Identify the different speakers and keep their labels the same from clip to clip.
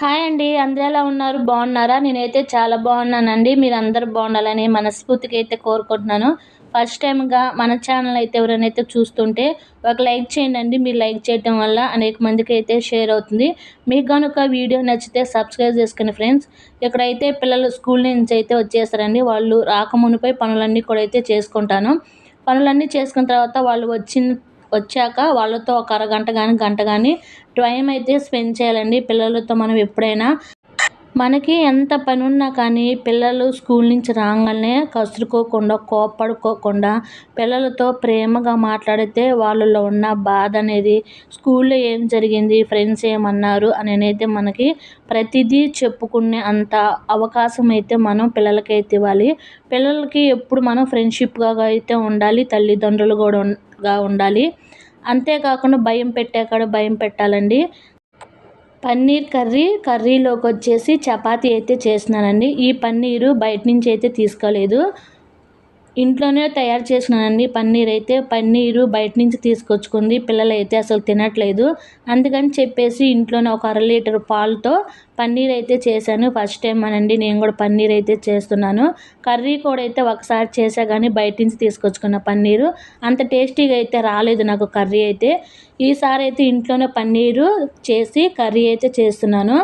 Speaker 1: Hi అండి అందరూ ఎలా ఉన్నారు? బాగున్నారా? నేనైతే చాలా బాగున్నానండి. మీరు అందరు బాగుండాలని మనస్ఫూర్తిగా అయితే కోరుకుంటున్నాను. ఫస్ట్ టైంగా మన ఛానల్ అయితే ఎవరైనా చూస్తుంటే ఒక లైక్ చేయండి మీరు లైక్ చేయడం వల్ల అనేక మందికి అయితే షేర్ అవుతుంది. మీకు కనుక వీడియో నచ్చితే సబ్స్క్రైబ్ చేసుకుని ఫ్రెండ్స్ ఇక్కడైతే పిల్లలు స్కూల్ నుంచి అయితే వచ్చేస్తారండి వాళ్ళు రాకమునిపై పనులన్నీ కూడా అయితే చేసుకుంటాను. పనులన్నీ చేసుకున్న తర్వాత వాళ్ళు వచ్చిన వచ్చాక వాళ్ళతో ఒక అరగంట కానీ గంట కానీ టైం అయితే స్పెండ్ చేయాలండి. పిల్లలతో మనం ఎప్పుడైనా మనకి ఎంత పని ఉన్నా కానీ పిల్లలు స్కూల్ నుంచి రాగానే కసురుకోకుండా కోప్పడుకోకుండా పిల్లలతో ప్రేమగా మాట్లాడితే వాళ్ళలో ఉన్న బాధ అనేది స్కూల్లో ఏం జరిగింది ఫ్రెండ్స్ ఏమన్నారు అని అయితే మనకి ప్రతిదీ చెప్పుకునే అంత అవకాశం అయితే మనం పిల్లలకైతే ఇవ్వాలి. పిల్లలకి ఎప్పుడు మనం ఫ్రెండ్షిప్గా అయితే ఉండాలి తల్లిదండ్రులు కూడా ఉండాలి. అంతేకాకుండా భయం పెట్టే కాడ భయం పెట్టాలండి. పన్నీర్ కర్రీ కర్రీలోకి వచ్చేసి చపాతీ అయితే చేసినానండి ఈ పన్నీరు బయట నుంచి అయితే తీసుకోలేదు. ఇంట్లోనే తయారు చేసినానండి. పన్నీర్ అయితే పన్నీరు బయట నుంచి తీసుకొచ్చుకుంది. పిల్లలైతే అసలు తినట్లేదు. అందుకని చెప్పేసి ఇంట్లోనే ఒక అర లీటర్ పాలతో పన్నీర్ అయితే చేశాను. ఫస్ట్ టైం అనండి నేను కూడా పన్నీర్ అయితే చేస్తున్నాను. కర్రీ కూడా అయితే ఒకసారి చేసా కానీ బయట నుంచి తీసుకొచ్చుకున్న పన్నీరు. అంత టేస్టీగా అయితే రాలేదు నాకు కర్రీ అయితే. ఈసారి అయితే ఇంట్లోనే పన్నీరు చేసి కర్రీ అయితే చేస్తున్నాను.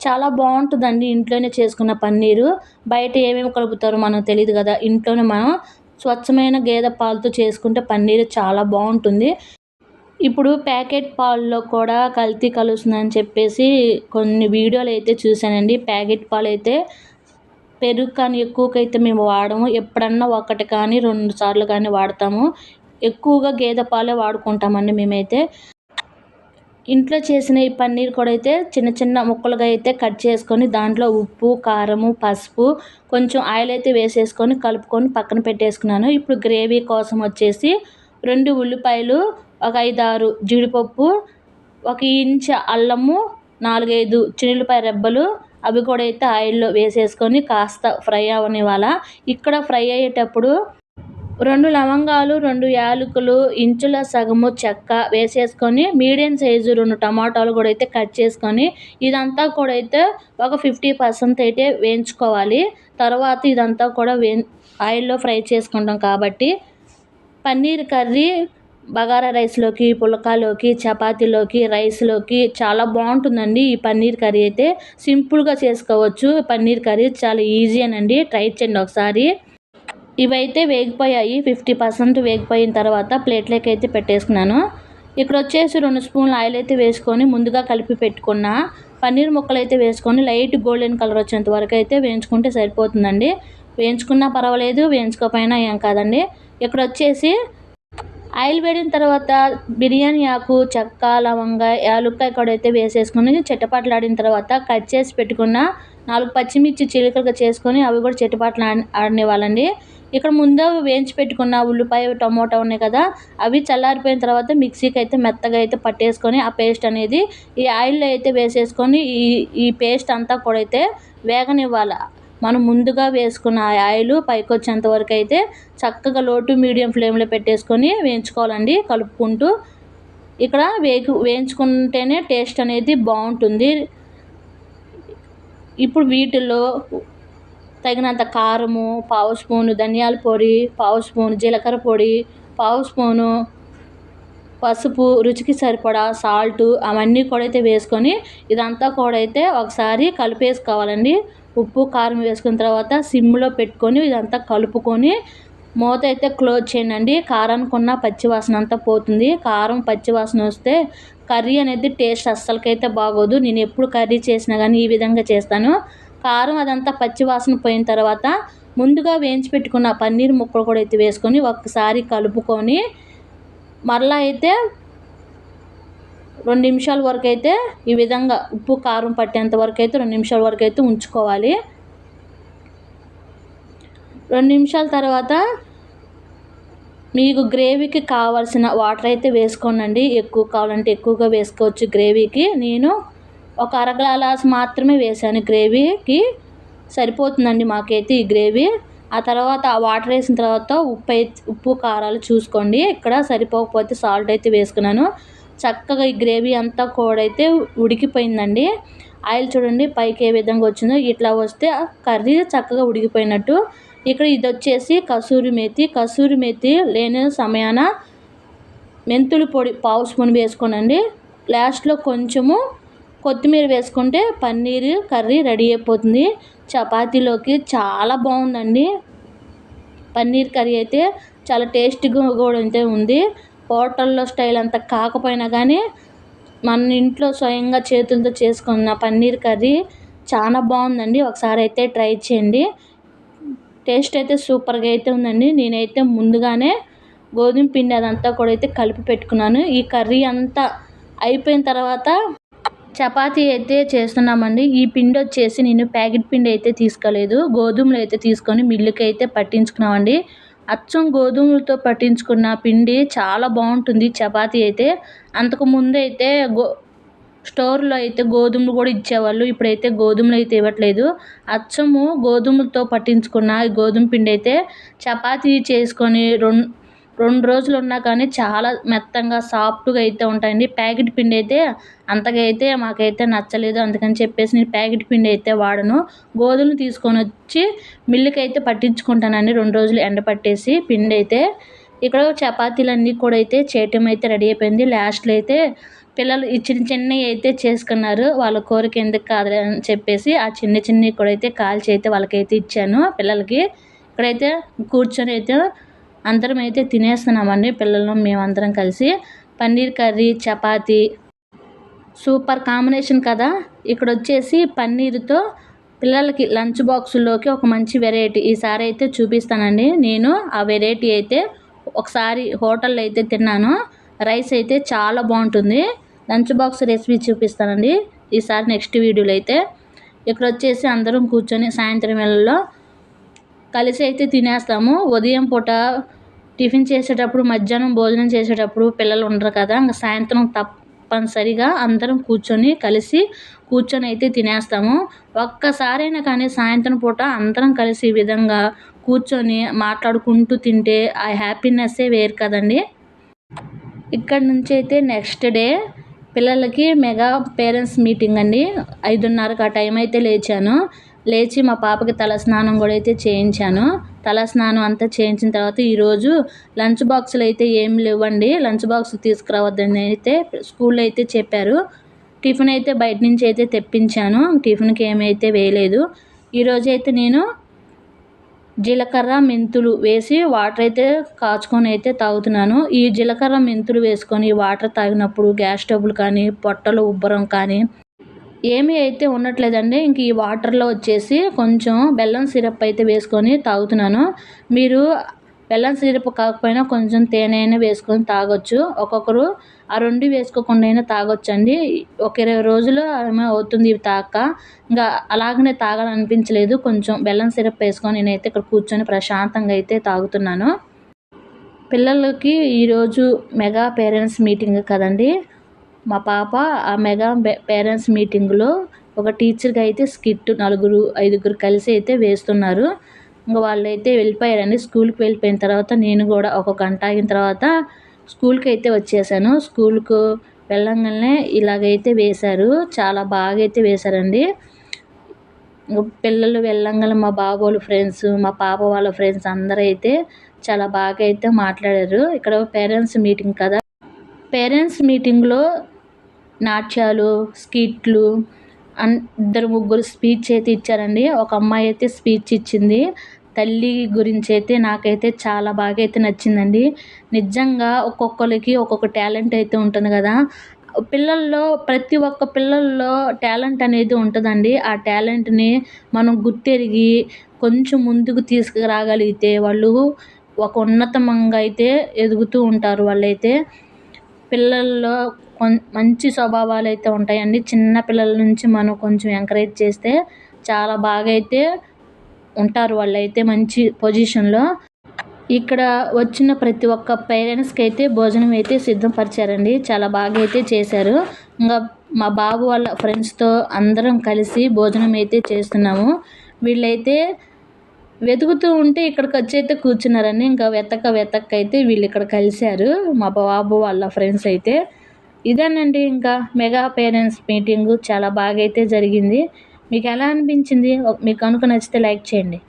Speaker 1: చాలా బాగుంటుందండి ఇంట్లోనే చేసుకున్న పన్నీరు. బయట ఏమేమి కలుపుతారో మనకు తెలియదు కదా. ఇంట్లోనే మనం స్వచ్ఛమైన గేదె పాలతో చేసుకుంటే పన్నీరు చాలా బాగుంటుంది. ఇప్పుడు ప్యాకెట్ పాల్లో కూడా కల్తీ కలుస్తుందని చెప్పేసి కొన్ని వీడియోలు అయితే చూశానండి. ప్యాకెట్ పాలు అయితే పెరుగు కానీ ఎక్కువకైతే మేము వాడము. ఎప్పుడన్నా ఒకటి కానీ రెండు సార్లు కానీ వాడతాము. ఎక్కువగా గేదె పాలే వాడుకుంటామండి మేమైతే. ఇంట్లో చేసిన ఈ పన్నీర్ కూడా అయితే చిన్న చిన్న ముక్కలుగా అయితే కట్ చేసుకొని దాంట్లో ఉప్పు కారము పసుపు కొంచెం ఆయిల్ అయితే వేసేసుకొని కలుపుకొని పక్కన పెట్టేసుకున్నాను. ఇప్పుడు గ్రేవీ కోసం వచ్చేసి రెండు ఉల్లిపాయలు ఒక ఐదారు జీడిపప్పు ఒక ఇంచ్ అల్లము నాలుగైదు చిన్నులపాయ రెబ్బలు అవి కూడా అయితే ఆయిల్లో వేసేసుకొని కాస్త ఫ్రై అవనివ్వాల. ఇక్కడ ఫ్రై అయ్యేటప్పుడు రెండు లవంగాలు రెండు యాలకులు ఇంచుల సగము చెక్క వేసేసుకొని మీడియం సైజు రెండు టమాటాలు కూడా అయితే కట్ చేసుకొని ఇదంతా కూడా అయితే ఒక ఫిఫ్టీ పర్సెంట్ అయితే వేయించుకోవాలి. తర్వాత ఇదంతా కూడా వే ఆయిల్లో ఫ్రై చేసుకుంటాం కాబట్టి పన్నీర్ కర్రీ బగారా రైస్లోకి పులకాలోకి చపాతీలోకి రైస్లోకి చాలా బాగుంటుందండి ఈ పన్నీర్ కర్రీ అయితే. సింపుల్గా చేసుకోవచ్చు. పన్నీర్ కర్రీ చాలా ఈజీ అనండి. ట్రై చేయండి ఒకసారి. ఇవైతే వేగిపోయాయి. ఫిఫ్టీ పర్సెంట్ వేగిపోయిన తర్వాత ప్లేట్లోకి అయితే పెట్టేసుకున్నాను. ఇక్కడ వచ్చేసి రెండు స్పూన్లు ఆయిల్ అయితే వేసుకొని ముందుగా కలిపి పెట్టుకున్న. పన్నీర్ ముక్కలు అయితే వేసుకొని లైట్ గోల్డెన్ కలర్ వచ్చేంత వరకు అయితే వేయించుకుంటే సరిపోతుందండి. వేయించుకున్నా పర్వాలేదు వేయించుకోకపోయినా ఏం కాదండి. ఇక్కడ వచ్చేసి ఆయిల్ వేడిన తర్వాత బిర్యానీ ఆకు చెక్క లవంగ యాలుక్కాయ కూడా అయితే వేసేసుకొని చెట్టపాటలాడిన తర్వాత కట్ చేసి పెట్టుకున్న నాలుగు పచ్చిమిర్చి చిలుకలుగా చేసుకొని అవి కూడా చెట్టుపాట్లు ఆడనివ్వాలండి ఇక్కడ ముందు వేయించి పెట్టుకున్న ఉల్లిపాయ టమోటా ఉన్నాయి కదా అవి చల్లారిపోయిన తర్వాత మిక్సీకి అయితే మెత్తగా అయితే పట్టేసుకొని ఆ పేస్ట్ అనేది ఈ ఆయిల్లో అయితే వేసేసుకొని ఈ ఈ పేస్ట్ అంతా కూడా అయితే వేగనివ్వాలి. మనం ముందుగా వేసుకున్న ఆయిల్ పైకి వచ్చేంత వరకు అయితే చక్కగా లోటు మీడియం ఫ్లేమ్లో పెట్టేసుకొని వేయించుకోవాలండి కలుపుకుంటూ. ఇక్కడ వేగు వేయించుకుంటేనే టేస్ట్ అనేది బాగుంటుంది. ఇప్పుడు వీటిలో తగినంత కారము పావు స్పూను ధనియాల పొడి పావు స్పూను జీలకర్ర పొడి పావు స్పూను పసుపు రుచికి సరిపడా సాల్ట్ అవన్నీ కూడా అయితే వేసుకొని ఇదంతా కూడా అయితే ఒకసారి కలిపేసుకోవాలండి. ఉప్పు కారం వేసుకున్న తర్వాత సిమ్లో పెట్టుకొని ఇదంతా కలుపుకొని మూత అయితే క్లోజ్ చేయండి. కారానికి ఉన్న పచ్చివాసన అంతా పోతుంది. కారం పచ్చివాసన వస్తే కర్రీ అనేది టేస్ట్ అస్సలకైతే బాగోదు. నేను ఎప్పుడు కర్రీ చేసినా కానీ ఈ విధంగా చేస్తాను. కారం అదంతా పచ్చివాసన పోయిన తర్వాత ముందుగా వేయించి పెట్టుకున్న పన్నీర్ ముక్కలు కూడా అయితే వేసుకొని ఒక్కసారి కలుపుకొని మరలా అయితే రెండు నిమిషాల వరకు అయితే ఈ విధంగా ఉప్పు కారం పట్టేంత వరకు అయితే రెండు నిమిషాల వరకు అయితే ఉంచుకోవాలి. రెండు నిమిషాల తర్వాత మీకు గ్రేవీకి కావాల్సిన వాటర్ అయితే వేసుకోనండి. ఎక్కువ కావాలంటే ఎక్కువగా వేసుకోవచ్చు గ్రేవీకి. నేను ఒక అర గ్లాస్ మాత్రమే వేసాను గ్రేవీకి. సరిపోతుందండి మాకైతే ఈ గ్రేవీ. ఆ తర్వాత ఆ వాటర్ వేసిన తర్వాత ఉప్పు అయితే ఉప్పు కారాలు చూసుకోండి. ఇక్కడ సరిపోకపోతే సాల్ట్ అయితే వేసుకున్నాను. చక్కగా ఈ గ్రేవీ అంతా కూడైతే ఉడికిపోయిందండి. ఆయిల్ చూడండి పైకి ఏ విధంగా వచ్చిందో. ఇట్లా వస్తే కర్రీ చక్కగా ఉడికిపోయినట్టు. ఇక్కడ ఇది వచ్చేసి కసూరి మేతి. కసూరి మేతి లేని సమయాన మెంతులు పొడి పావు స్పూన్ వేసుకోనండి. లాస్ట్లో కొంచెము కొత్తిమీర వేసుకుంటే పన్నీర్ కర్రీ రెడీ అయిపోతుంది. చపాతీలోకి చాలా బాగుందండి. పన్నీర్ కర్రీ అయితే చాలా టేస్టీగా కూడా అయితే ఉంది. హోటల్లో స్టైల్ అంత కాకపోయినా కానీ మన ఇంట్లో స్వయంగా చేతులతో చేసుకున్న పన్నీర్ కర్రీ చాలా బాగుందండి. ఒకసారి అయితే ట్రై చేయండి. టేస్ట్ అయితే సూపర్గా అయితే ఉందండి. నేనైతే ముందుగానే గోధుమ పిండి అదంతా కూడా అయితే కలిపి పెట్టుకున్నాను. ఈ కర్రీ అంతా అయిపోయిన తర్వాత చపాతీ అయితే చేస్తున్నామండి. ఈ పిండి వచ్చేసి నేను ప్యాకెట్ పిండి అయితే తీసుకోలేదు. గోధుమలు అయితే తీసుకొని మిల్లుకి అయితే పట్టించుకున్నామండి. అచ్చం గోధుమలతో పట్టించుకున్న పిండి చాలా బాగుంటుంది చపాతీ అయితే. అంతకు ముందు అయితే గో స్టోర్లో అయితే గోధుమలు కూడా ఇచ్చేవాళ్ళు. ఇప్పుడైతే గోధుమలు అయితే ఇవ్వట్లేదు. అచ్చము గోధుమలతో పట్టించుకున్న ఈ గోధుమ పిండి అయితే చపాతీ చేసుకొని రెండు రెండు రోజులు ఉన్నా కానీ చాలా మెత్తంగా సాఫ్ట్గా అయితే ఉంటాయండి. ప్యాకెట్ పిండి అయితే అంతగా అయితే మాకైతే నచ్చలేదు. అందుకని చెప్పేసి నేను ప్యాకెట్ పిండి అయితే వాడను. గోధుమలు తీసుకొని వచ్చి మిల్లుకి అయితే పట్టించుకుంటానండి. రెండు రోజులు ఎండ పట్టేసి పిండి అయితే. ఇక్కడ చపాతీలన్నీ కూడా అయితే చేయటం అయితే రెడీ అయిపోయింది. లాస్ట్లో అయితే పిల్లలు ఈ చిన్న చిన్నవి అయితే చేసుకున్నారు. వాళ్ళ కోరిక ఎందుకు కాదు అని చెప్పేసి ఆ చిన్న చిన్నవి కూడా అయితే కాల్చి అయితే వాళ్ళకైతే ఇచ్చాను పిల్లలకి. ఇక్కడైతే కూర్చొని అయితే అందరం అయితే తినేస్తున్నామండి పిల్లలు మేమందరం కలిసి. Paneer curry chapati. Super combination కదా. ఇక్కడ వచ్చేసి పన్నీర్తో పిల్లలకి లంచ్ బాక్సుల్లోకి ఒక మంచి వెరైటీ. ఈసారి అయితే చూపిస్తానండి. నేను ఆ వెరైటీ అయితే ఒకసారి హోటల్లో అయితే తిన్నాను. రైస్ అయితే చాలా బాగుంటుంది. లంచ్ బాక్స్ రెసిపీ చూపిస్తానండి. ఈసారి నెక్స్ట్ వీడియోలో అయితే. ఇక్కడ వచ్చేసి అందరం కూర్చొని సాయంత్రం వేళల్లో కలిసి అయితే తినేస్తాము. ఉదయం పూట టిఫిన్ చేసేటప్పుడు మధ్యాహ్నం భోజనం చేసేటప్పుడు పిల్లలు ఉండరు కదా ఇంకా సాయంత్రం తప్పనిసరిగా అందరం కూర్చొని కలిసి కూర్చొని అయితే తినేస్తాము. ఒక్కసారైనా కానీ సాయంత్రం పూట అందరం కలిసి ఈ విధంగా కూర్చొని మాట్లాడుకుంటూ తింటే ఆ హ్యాపీనెస్సే వేరు కదండి. ఇక్కడ నుంచి అయితే నెక్స్ట్ డే పిల్లలకి మెగా పేరెంట్స్ మీటింగ్ అండి. ఐదున్నరకు ఆ టైం అయితే లేచాను. లేచి మా పాపకి తల స్నానం కూడా అయితే చేయించాను. తల స్నానం అంతా చేయించిన తర్వాత ఈరోజు లంచ్ బాక్సులు అయితే ఏం లేవండి. లంచ్ బాక్స్ తీసుకురావద్దని అయితే స్కూల్లో అయితే చెప్పారు. టిఫిన్ అయితే బయట నుంచి అయితే తెప్పించాను. టిఫిన్కి ఏమైతే వేయలేదు. ఈరోజు అయితే నేను జీలకర్ర మెంతులు వేసి వాటర్ అయితే కాచుకొని అయితే తాగుతున్నాను. ఈ జీలకర్ర మెంతులు వేసుకొని వాటర్ తాగినప్పుడు గ్యాస్ ట్రబుల్ కానీ పొట్టలు ఉబ్బరం కానీ ఏమీ అయితే ఉండట్లేదండి. ఇంక ఈ వాటర్లో వచ్చేసి కొంచెం బెల్లం సిరప్ అయితే వేసుకొని తాగుతున్నాను. మీరు బెల్లం సిరప్ కాకపోయినా కొంచెం తేనె అయినా వేసుకొని తాగొచ్చు. ఒక్కొక్కరు ఆ రెండు వేసుకోకుండా అయినా తాగొచ్చు అండి ఒక ఇరవై రోజులు ఏమో అవుతుంది ఇవి తాక. ఇంకా అలాగనే తాగాలనిపించలేదు. కొంచెం బెల్లం సిరప్ వేసుకొని నేనైతే ఇక్కడ కూర్చొని ప్రశాంతంగా అయితే తాగుతున్నాను. పిల్లలకి ఈరోజు మెగా పేరెంట్స్ మీటింగ్ కదండి. మా పాప ఆ మెగా పేరెంట్స్ మీటింగ్లో ఒక టీచర్గా అయితే స్కిట్ నలుగురు ఐదుగురు కలిసి అయితే వేస్తున్నారు. ఇంకా వాళ్ళు అయితే వెళ్ళిపోయారండి. స్కూల్కి వెళ్ళిపోయిన తర్వాత నేను కూడా ఒక గంట ఆగిన తర్వాత స్కూల్కి అయితే వచ్చేసాను. స్కూల్కు వెళ్ళంగానే ఇలాగైతే వేశారు. చాలా బాగా అయితే వేశారండి. పిల్లలు వెళ్ళంగానే మా బాబు వాళ్ళ ఫ్రెండ్స్ మా పాప వాళ్ళ ఫ్రెండ్స్ అందరూ అయితే చాలా బాగా అయితే మాట్లాడారు. ఇక్కడ పేరెంట్స్ మీటింగ్ కదా. పేరెంట్స్ మీటింగ్లో నాట్యాలు స్కిట్లు అన్ ఇద్దరు ముగ్గురు స్పీచ్ అయితే ఇచ్చారండి. ఒక అమ్మాయి అయితే స్పీచ్ ఇచ్చింది. తల్లి గురించి అయితే నాకైతే చాలా బాగా అయితే నచ్చిందండి. నిజంగా ఒక్కొక్కరికి ఒక్కొక్క టాలెంట్ అయితే ఉంటుంది కదా. పిల్లల్లో ప్రతి ఒక్క పిల్లల్లో టాలెంట్ అనేది ఉంటుందండి. ఆ టాలెంట్ని మనం గుర్తెరిగి కొంచెం ముందుకు తీసుకురాగలిగితే వాళ్ళు ఒక ఉన్నతమంగా అయితే ఎదుగుతూ ఉంటారు వాళ్ళైతే. పిల్లల్లో కొం మంచి స్వభావాలు అయితే ఉంటాయండి. చిన్న పిల్లల నుంచి మనం కొంచెం ఎంకరేజ్ చేస్తే చాలా బాగా అయితే ఉంటారు వాళ్ళైతే మంచి పొజిషన్లో ఇక్కడ వచ్చిన ప్రతి ఒక్క పేరెంట్స్కి అయితే భోజనం అయితే సిద్ధపరిచారండి. చాలా బాగా అయితే చేశారు. ఇంకా మా బాబు వాళ్ళ ఫ్రెండ్స్తో అందరం కలిసి భోజనం అయితే చేస్తున్నాము. వీళ్ళైతే వెతుకుతూ ఉంటే ఇక్కడికి వచ్చి అయితే కూర్చున్నారండి ఇంకా వెతక వెతక అయితే వీళ్ళు ఇక్కడ కలిశారు. మా బాబు వాళ్ళ ఫ్రెండ్స్ అయితే. ఇదేనండి ఇంకా మెగా పేరెంట్స్ మీటింగు. చాలా బాగా అయితే జరిగింది. మీకు ఎలా అనిపించింది? మీకు కనుక నచ్చితే లైక్ చేయండి.